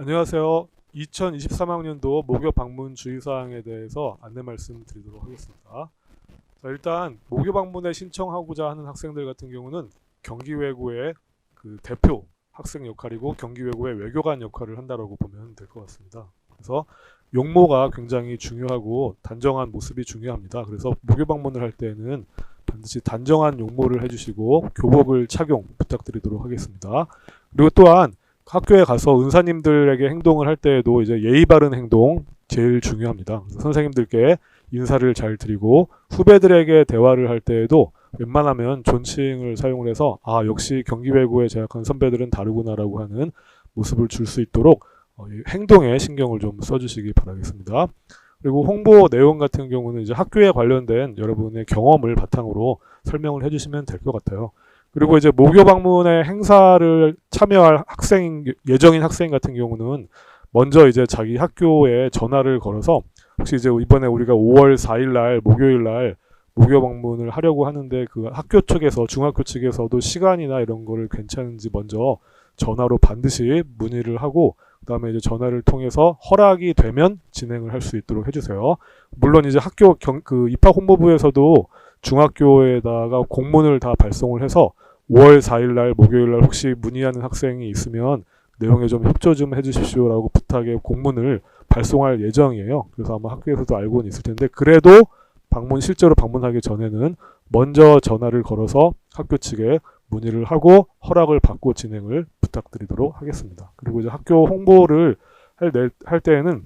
안녕하세요. 2023학년도 목요 방문 주의사항에 대해서 안내 말씀드리도록 하겠습니다. 자, 일단 목요 방문에 신청하고자 하는 학생들 같은 경우는 경기 외고의 그 대표 학생 역할이고 경기 외고의 외교관 역할을 한다라고 보면 될 것 같습니다. 그래서 용모가 굉장히 중요하고 단정한 모습이 중요합니다. 그래서 목요 방문을 할 때는 반드시 단정한 용모를 해주시고 교복을 착용 부탁드리도록 하겠습니다. 그리고 또한 학교에 가서 은사님들에게 행동을 할 때에도 이제 예의 바른 행동 제일 중요합니다. 선생님들께 인사를 잘 드리고 후배들에게 대화를 할 때에도 웬만하면 존칭을 사용을 해서 아 역시 경기외고에 재학한 선배들은 다르구나라고 하는 모습을 줄 수 있도록 어, 이 행동에 신경을 좀 써주시기 바라겠습니다. 그리고 홍보 내용 같은 경우는 이제 학교에 관련된 여러분의 경험을 바탕으로 설명을 해주시면 될 것 같아요. 그리고 이제 모교 방문의 행사를 참여할 학생 예정인 학생 같은 경우는 먼저 이제 자기 학교에 전화를 걸어서 혹시 이제 이번에 우리가 5월 4일 날 목요일 날 모교 방문을 하려고 하는데 그 학교 측에서 중학교 측에서도 시간이나 이런 거를 괜찮은지 먼저 전화로 반드시 문의를 하고 그다음에 이제 전화를 통해서 허락이 되면 진행을 할 수 있도록 해주세요. 물론 이제 학교 경, 그 입학 홍보부에서도 중학교에다가 공문을 다 발송을 해서 5월 4일 날 목요일 날 혹시 문의하는 학생이 있으면 내용에 좀 협조 좀 해주십시오라고 부탁의 공문을 발송할 예정이에요. 그래서 아마 학교에서도 알고는 있을 텐데 그래도 방문 실제로 방문하기 전에는 먼저 전화를 걸어서 학교 측에 문의를 하고 허락을 받고 진행을 부탁드리도록 하겠습니다. 그리고 이제 학교 홍보를 할, 내- 할 때에는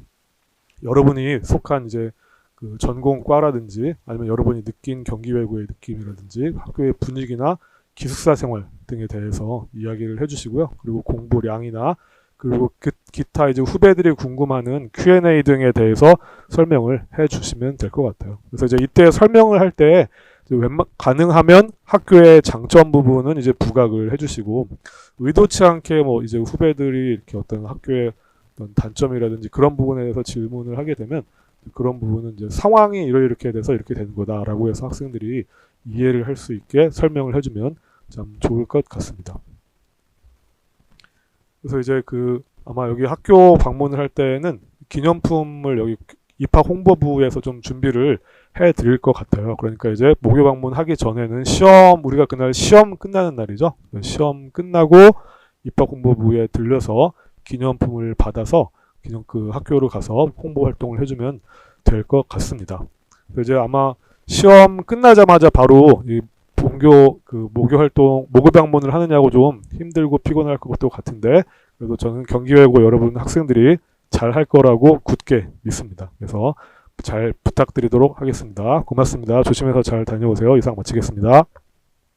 여러분이 속한 이제 그 전공과라든지 아니면 여러분이 느낀 경기외고의 느낌이라든지 학교의 분위기나 기숙사 생활 등에 대해서 이야기를 해주시고요. 그리고 공부량이나 그리고 그 기타 이제 후배들이 궁금하는 Q&A 등에 대해서 설명을 해주시면 될 것 같아요. 그래서 이제 이때 설명을 할 때 웬만 가능하면 학교의 장점 부분은 이제 부각을 해주시고 의도치 않게 뭐 이제 후배들이 이렇게 어떤 학교의 어떤 단점이라든지 그런 부분에 대해서 질문을 하게 되면 그런 부분은 이제 상황이 이렇게 돼서 이렇게 되는 거다라고 해서 학생들이 이해를 할 수 있게 설명을 해주면 참 좋을 것 같습니다. 그래서 이제 그 아마 여기 학교 방문을 할 때는 기념품을 여기 입학 홍보부에서 좀 준비를 해 드릴 것 같아요. 그러니까 이제 목요 방문하기 전에는 시험 우리가 그날 시험 끝나는 날이죠. 시험 끝나고 입학 홍보부에 들려서 기념품을 받아서 기념 그 학교로 가서 홍보 활동을 해주면 될 것 같습니다. 이제 아마 시험 끝나자마자 바로 이 본교 그 모교 활동 모교 방문을 하느냐고 좀 힘들고 피곤할 것도 같은데 그래도 저는 경기외고 여러분 학생들이 잘 할 거라고 굳게 믿습니다. 그래서 잘 부탁드리도록 하겠습니다. 고맙습니다. 조심해서 잘 다녀오세요. 이상 마치겠습니다.